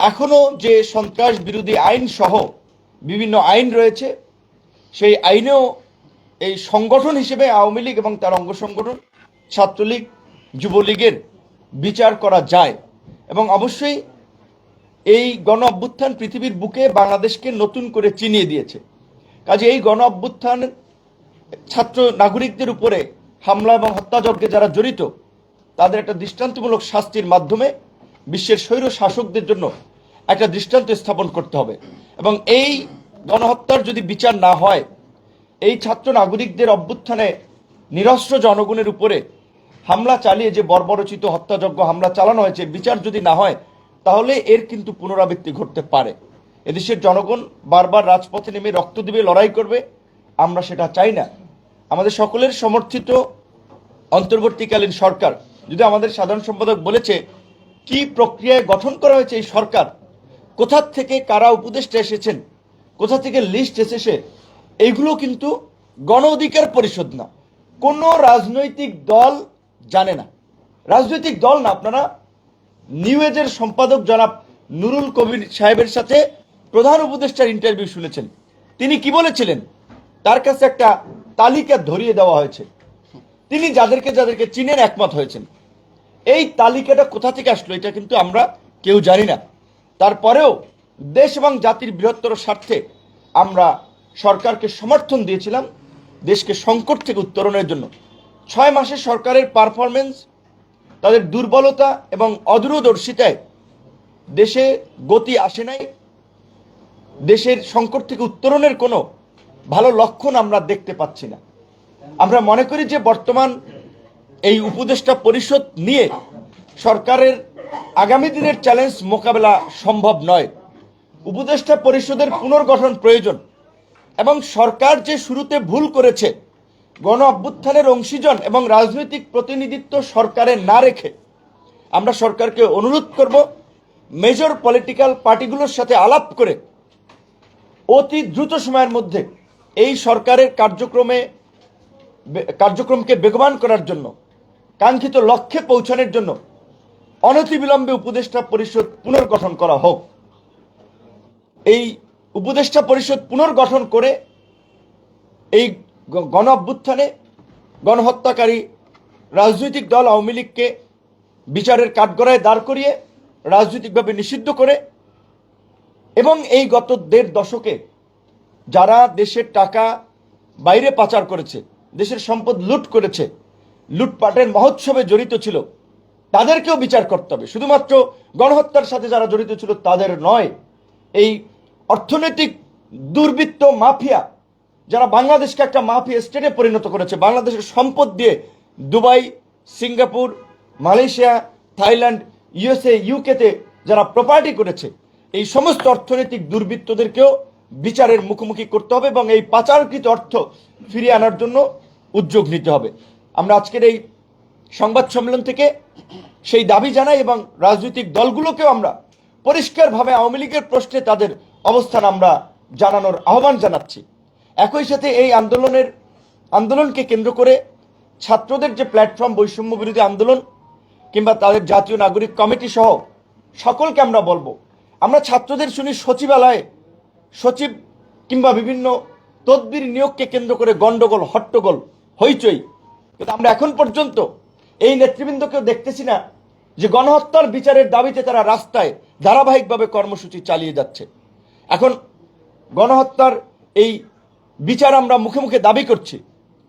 এখনও যে সন্ত্রাস বিরোধী আইন সহ বিভিন্ন আইন রয়েছে, সেই আইনেও এই সংগঠন হিসেবে আওয়ামী লীগ এবং তার অঙ্গ সংগঠন, ছাত্রলীগ, যুবলীগের বিচার করা যায়। এবং অবশ্যই এই গণ অভ্যুত্থান পৃথিবীর বুকে বাংলাদেশকে নতুন করে চিনিয়ে দিয়েছে। কাজে এই গণ অভ্যুত্থান ছাত্র নাগরিকদের উপরে হামলা এবং হত্যাযজ্ঞে যারা জড়িত, তাদের একটা দৃষ্টান্তমূলক শাস্তির মাধ্যমে বিশ্বের স্বৈর শাসকদের জন্য একটা দৃষ্টান্ত স্থাপন করতে হবে। এবং এই গণহত্যার যদি বিচার না হয়, এই ছাত্র নাগরিকদের অভ্যুত্থানে নিরস্ত্র জনগণের উপরে হামলা চালিয়ে যে বর্বরচিত হত্যাযজ্ঞ হামলা চালানো হয়েছে, বিচার যদি না হয়, তাহলে এর কিন্তু পুনরাবৃত্তি ঘটতে পারে। এদেশের জনগণ বারবার রাজপথে নেমে রক্ত দিবে, লড়াই করবে, আমরা সেটা চাই না। আমাদের সকলের সমর্থিত অন্তর্বর্তীকালীন সরকার, যদি আমাদের সাধারণ সম্পাদক বলেছে কি প্রক্রিয়ায় গঠন করা হয়েছে এই সরকার? কোথা থেকে কারা উপদেষ্টা এসেছেন? কোথা থেকে লিস্ট এসেছে? এইগুলো কিন্তু গণ অধিকার পরিষদ না। কোনো রাজনৈতিক দল জানে না। রাজনৈতিক দল না, আপনারা নিউ এজের সম্পাদক জনাব নুরুল কবির সাহেবের সাথে প্রধান উপদেষ্টার ইন্টারভিউ শুনেছেন। তিনি কি বলেছিলেন? তার কাছে একটা তালিকা ধরিয়ে দেওয়া হয়েছে। তিনি যাদেরকে যাদেরকে চীনের একমত হয়েছেন। এই তালিকাটা কোথা থেকে আসলো এটা কিন্তু আমরা কেউ জানি না। তারপরেও দেশ এবং জাতির বৃহত্তর স্বার্থে আমরা সরকারকে সমর্থন দিয়েছিলাম, দেশকে সংকট থেকে উত্তরণের জন্য। ছয় মাসে সরকারের পারফরমেন্স তাদের দুর্বলতা এবং অদূরদর্শিতায় দেশে গতি আসে নাই। দেশের সংকট থেকে উত্তরণের কোনো ভালো লক্ষণ আমরা দেখতে পাচ্ছি না। আমরা মনে করি যে বর্তমান এই উপদেষ্টা পরিষদ নিয়ে সরকারের আগামী দিনের চ্যালেঞ্জ মোকাবেলা সম্ভব নয়। উপদেষ্টা পরিষদের পুনর্গঠন প্রয়োজন এবং সরকার যে শুরুতে ভুল করেছে, গণ অভ্যুত্থানের অংশীজন এবং রাজনৈতিক প্রতিনিধিত্ব সরকারে না রেখে, আমরা সরকারকে অনুরোধ করব মেজর পলিটিক্যাল পার্টিগুলোর সাথে আলাপ করে অতি দ্রুত সময়ের মধ্যে এই সরকারের কার্যক্রমে কার্যক্রমকে বেগবান করার জন্য কাঙ্ক্ষিত লক্ষ্যে পৌঁছানোর জন্য অনতিবিলম্বে উপদেষ্টা পরিষদ পুনর্গঠন করা হোক। এই উপদেষ্টা পরিষদ পুনর্গঠন করে এই গণ অভ্যুত্থানে গণহত্যাকারী রাজনৈতিক দল আওয়ামী লীগকে বিচারের কাঠগড়ায় দাঁড় করিয়ে রাজনৈতিকভাবে নিষিদ্ধ করে এবং এই গত দেড় দশকে যারা দেশের টাকা বাইরে পাচার করেছে, দেশের সম্পদ লুট করেছে লুটপাটের মহোৎসবে জড়িত ছিল। তাদেরকেও বিচার করতে হবে। শুধুমাত্র গণহত্যার সাথে যারা জড়িত ছিল, তাদের নয়, এই অর্থনৈতিক দুর্বৃত্ত মাফিয়া, যারা বাংলাদেশকে একটা মাফিয়া স্টেটে পরিণত করেছে, বাংলাদেশের সম্পদ দিয়ে Dubai, Singapore, Malaysia, Thailand, USA, ইউকেতে যারা প্রপার্টি করেছে, এই সমস্ত অর্থনৈতিক দুর্বৃত্তদেরকেও বিচারের মুখোমুখি করতে হবে এবং এই পাচারকৃত অর্থ ফিরিয়ে আনার জন্য উদ্যোগ নিতে হবে। আমরা আজকের এই সংবাদ সম্মেলন থেকে সেই দাবি জানাই এবং রাজনৈতিক দলগুলোকেও আমরা পরিষ্কারভাবে আওয়ামী লীগের প্রশ্নে তাদের অবস্থান আমরা জানানোর আহ্বান জানাচ্ছি। একই সাথে এই আন্দোলনের, আন্দোলনকে কেন্দ্র করে ছাত্রদের যে প্ল্যাটফর্ম বৈষম্য বিরোধী আন্দোলন কিংবা তাদের জাতীয় নাগরিক কমিটি সহ সকলকে আমরা বলব, আমরা ছাত্রদের শুনি সচিবালয়ে সচিব কিংবা বিভিন্ন তদবির নিয়োগকে কেন্দ্র করে গন্ডগোল, হট্টগোল, হইচই কিন্তু আমরা এখন পর্যন্ত এই নেতৃবৃন্দকেও দেখতেছি না যে গণহত্যার বিচারের দাবিতে তারা রাস্তায় ধারাবাহিকভাবে কর্মসূচি চালিয়ে যাচ্ছে। এখন গণহত্যার এই বিচার আমরা মুখে মুখে দাবি করছি।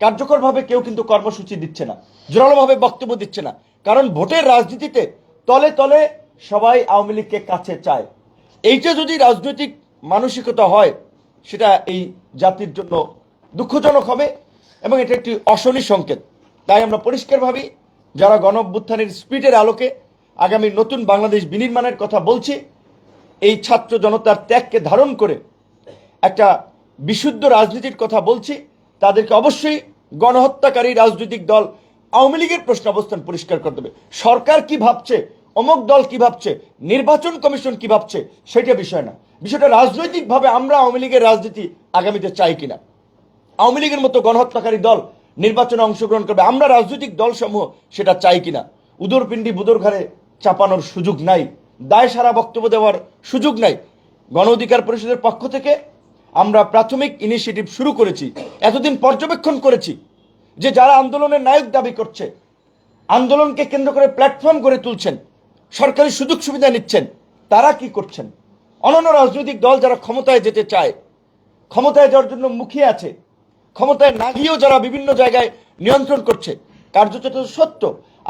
কার্যকরভাবে কেউ কিন্তু কর্মসূচি দিচ্ছে না, জোরালোভাবে বক্তব্য দিচ্ছে না। কারণ ভোটের রাজনীতিতে তলে তলে সবাই আওয়ামী লীগকে কাছে চায়। এইটা যদি রাজনৈতিক মানসিকতা হয়, সেটা এই জাতির জন্য দুঃখজনক হবে এবং এটা একটি অশনি সংকেত। তাই আমরা পরিষ্কারভাবে যারা গণ স্পিডের আলোকে আগামী নতুন বাংলাদেশ বিনির্মাণের কথা বলছি, এই ছাত্র জনতার ত্যাগকে ধারণ করে একটা বিশুদ্ধ রাজনীতির কথা বলছি, তাদেরকে অবশ্যই গণহত্যাকারী রাজনৈতিক দল আওয়ামী লীগের প্রশ্ন অবস্থান পরিষ্কার করতে হবে সরকার কি ভাবছে? অমুক দল কি ভাবছে? নির্বাচন কমিশন কি ভাবছে? সেটা বিষয় না। বিষয়টা রাজনৈতিকভাবে আমরা আওয়ামী লীগের রাজনীতি আগামীতে চাই কিনা? আওয়ামী লীগের মতো গণহত্যাকারী দল নির্বাচনে অংশগ্রহণ করবে। আমরা রাজনৈতিক দল সমূহ সেটা চাই কিনা? উদরপিণ্ডি বুদর ঘরে চাপানোর সুযোগ নাই। দায় সারা বক্তব্য দেওয়ার সুযোগ নাই। গণ অধিকার পরিষদের পক্ষ থেকে আমরা প্রাথমিক ইনিশিয়েটিভ শুরু করেছি, এতদিন পর্যবেক্ষণ করেছি যে যারা আন্দোলনের নায়ক দাবি করছে, আন্দোলনকে কেন্দ্র করে প্ল্যাটফর্ম গড়ে তুলছেন, সরকারি সুযোগ সুবিধা নিচ্ছেন, তারা কি করছেন? অন্যান্য রাজনৈতিক দল যারা ক্ষমতায় যেতে চায়, ক্ষমতায় যাওয়ার জন্য মুখিয়ে আছে ক্ষমতায় না গিয়েও যারা বিভিন্ন জায়গায় নিয়ন্ত্রণ করছে কার্যত সত্য।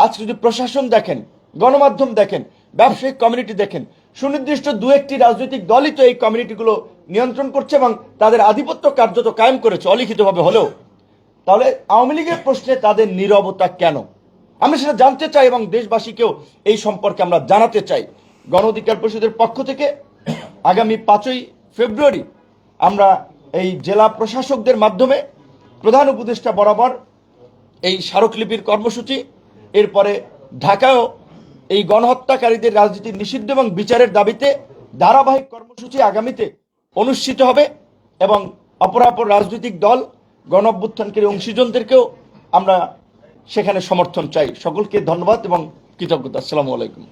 আজ যদি প্রশাসন দেখেন, গণমাধ্যম দেখেন, ব্যবসায়িক কমিউনিটি দেখেন, সুনির্দিষ্ট দু একটি রাজনৈতিক দলই তো এই কমিউনিটিগুলো নিয়ন্ত্রণ করছে এবং তাদের আধিপত্য কার্যত কায়েম করেছে, অলিখিতভাবে হলেও। তাহলে আওয়ামী লীগের প্রশ্নে তাদের নীরবতা কেন? আমরা সেটা জানতে চাই এবং দেশবাসীকেও এই সম্পর্কে আমরা জানাতে চাই। গণ অধিকার পরিষদের পক্ষ থেকে আগামী পাঁচই ফেব্রুয়ারি আমরা এই জেলা প্রশাসকদের মাধ্যমে প্রধান উপদেষ্টা বরাবর এই স্মারকলিপির কর্মসূচি, এরপরে ঢাকায়ও এই গণহত্যাকারীদের রাজনীতি নিষিদ্ধ এবং বিচারের দাবিতে ধারাবাহিক কর্মসূচি আগামীতে অনুষ্ঠিত হবে এবং অপরাপর রাজনৈতিক দল গণ অভ্যুত্থানকারী অংশীজনদেরকেও আমরা সেখানে সমর্থন চাই। সকলকে ধন্যবাদ এবং কৃতজ্ঞতা। আসসালামু আলাইকুম।